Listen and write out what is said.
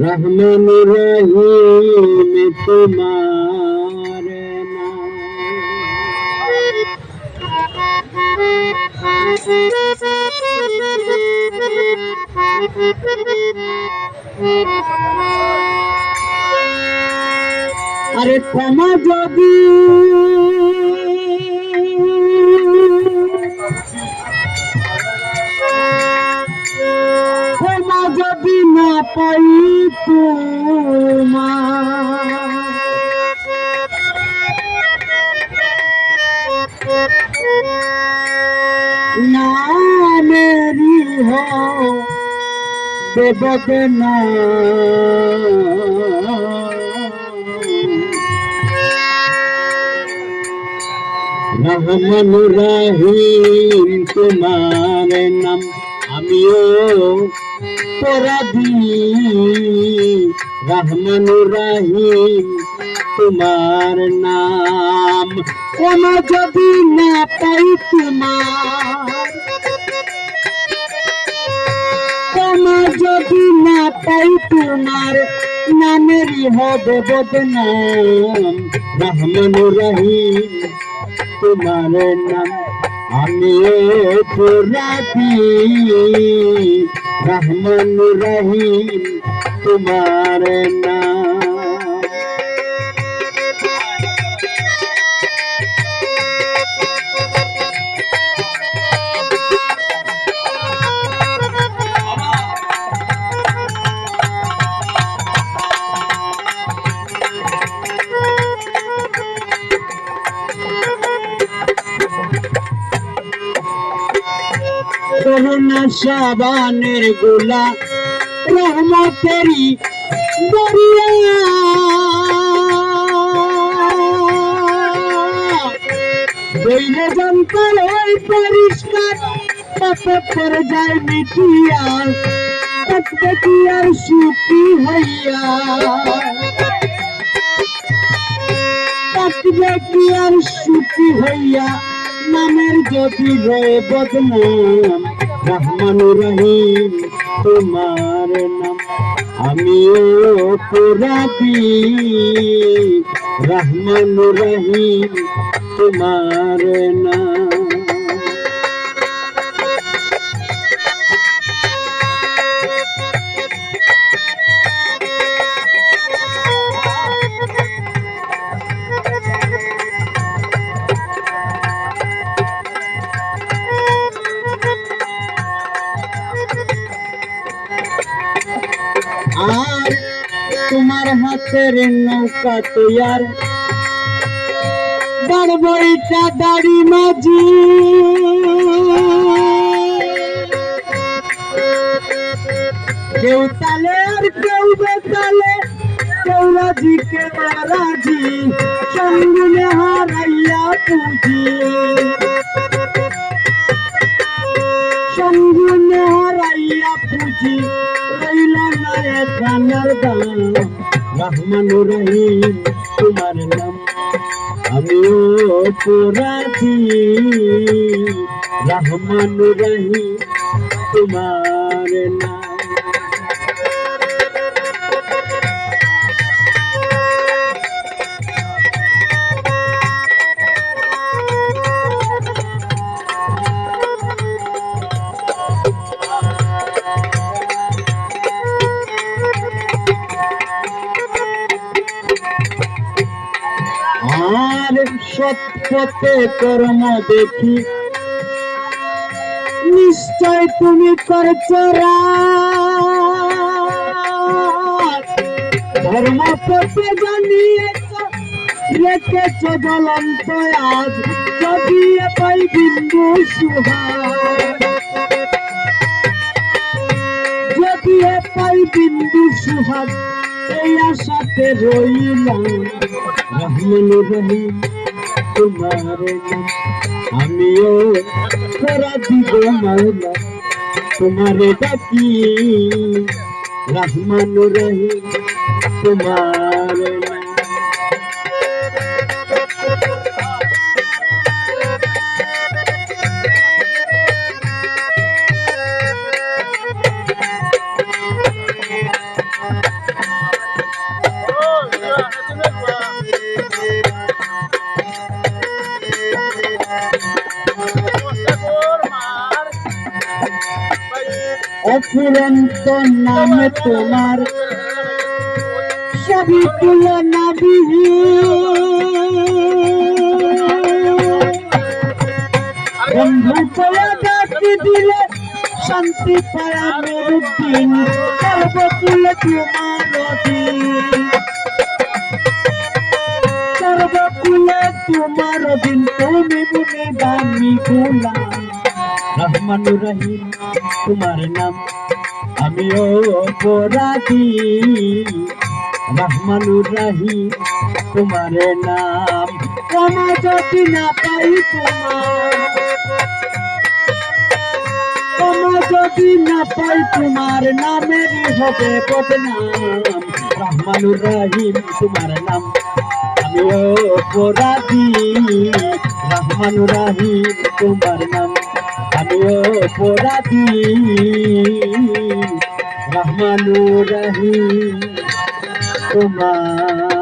রহমান রহিম তোমার আরে ক্ষমা যদি নামেরি হো দেবদনা রহমান রহিম তোমার নাম আমিও পরাধী রহমান রহিম তোমার নাম কোন যদি না পাই তোমার। যদি না পাই তোমার নামেরই হবে বদনাম। রহমান রহিম তোমার নাম আমিও পুরাতি রহমান রহিম তোমার নাম। করোনা সাবানের গোলা। রহমতেরি দরিয়া। বইলে জঙ্গল ওই পরিষ্কার পাপে যায় মিটিয়া আর সুখী হইয়া? আর সুখী হইয়া? নামের যদি রয়ে বদনাম রহমান রহিম তোমার নাম। আমিও পুরাদি রহমান রহিম তোমার নাম। আর তোমার হাতের নৌকা তৈয়ার। বড় বইটা দাড়ি মাঝি। কেউ তালে আর কেউ বেতালে, কেউ রাজি কে রাজি সঙ্গুনে হারাইয়া পুজি। রহমান রহিম তোমার নাম আমিও অপরাধী। রহমান রহিম তোমার নাম সত্যতে কর্ম দেখি। নিশ্চয় তুমি করছ। ধর্ম পথে জানিয়েছ জ্বলন্ত আজ। যদি পাই বিন্দু সুহার। যদি পাই বিন্দু সুহাগ এই আশাতে রইলাম। তোমার আমিও সারা দিব মাওলা তোমারে ডাকি রহমান রহিম তোমার অফুরন্ত নাম তোমার সবই তুলনা বন্ধু তোলা ডাকি দিলে শান্তি পায়া মেরুদ্দিন সর্বতুল তোমার দামি গুলাম রহমানুর রহিম তোমার নাম আমিও অপরাধী রহমানুর রহিম তোমার নাম ক্ষমা যদি না পাই তোমার ক্ষমা যদি না পাই তোমার নামেরই হবে বদনাম রহমানুর রহিম তোমার নাম আমিও অপরাধী রহমানুর রহিম তোমার নাম। আমিও অপরাধী। রহমানুর রহিম তোমার